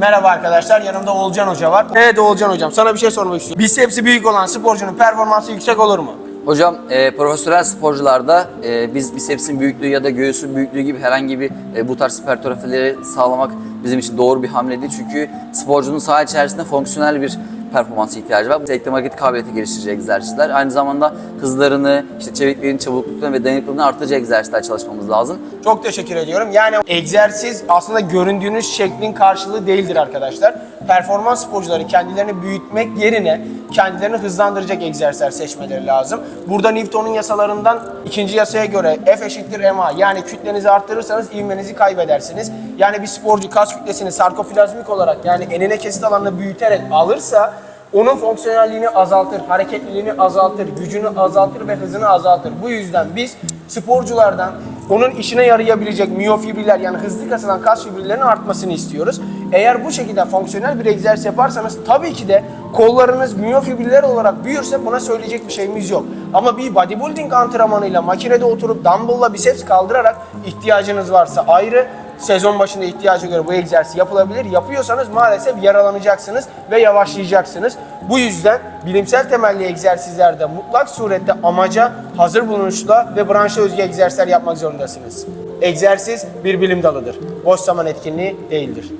Merhaba arkadaşlar, yanımda Olcan Hoca var. Evet Olcan Hocam, sana bir şey sormak istiyorum. Bisepsi büyük olan sporcunun performansı yüksek olur mu? Hocam e, profesyonel sporcularda e, biz bisepsin büyüklüğü ya da göğüsün büyüklüğü gibi herhangi bir e, bu tarz hipertrofileri sağlamak bizim için doğru bir hamle değil. Çünkü sporcunun saha içerisinde fonksiyonel bir performansa ihtiyacı var. Eklem hareket kabiliyeti geliştirecek egzersizler. Aynı zamanda hızlarını, işte çevikliğini, çabukluklarını ve dayanıklılığını artıracak egzersizler çalışmamız lazım. Çok teşekkür ediyorum. Yani egzersiz aslında göründüğünüz şeklin karşılığı değildir arkadaşlar. Performans sporcuları kendilerini büyütmek yerine kendilerini hızlandıracak egzersizler seçmeleri lazım. Burada Newton'un yasalarından ikinci yasaya göre F eşittir ma yani kütlenizi arttırırsanız ivmenizi kaybedersiniz. Yani bir sporcu kas kütlesini sarkoplazmik olarak yani enine kesit alanını büyüterek alırsa onun fonksiyonelliğini azaltır, hareketliliğini azaltır, gücünü azaltır ve hızını azaltır. Bu yüzden biz sporculardan onun işine yarayabilecek miyofibriller yani hızlı kasılan kas fibrillerinin artmasını istiyoruz. Eğer bu şekilde fonksiyonel bir egzersiz yaparsanız tabii ki de kollarınız miyofibriller olarak büyürse buna söyleyecek bir şeyimiz yok. Ama bir bodybuilding antrenmanıyla makinede oturup dumbbell'la biceps kaldırarak ihtiyacınız varsa ayrı, sezon başında ihtiyaca göre bu egzersiz yapılabilir. Yapıyorsanız maalesef yaralanacaksınız ve yavaşlayacaksınız. Bu yüzden bilimsel temelli egzersizlerde mutlak surette amaca hazır bulunuşla ve branşa özgü egzersizler yapmak zorundasınız. Egzersiz bir bilim dalıdır. Boş zaman etkinliği değildir.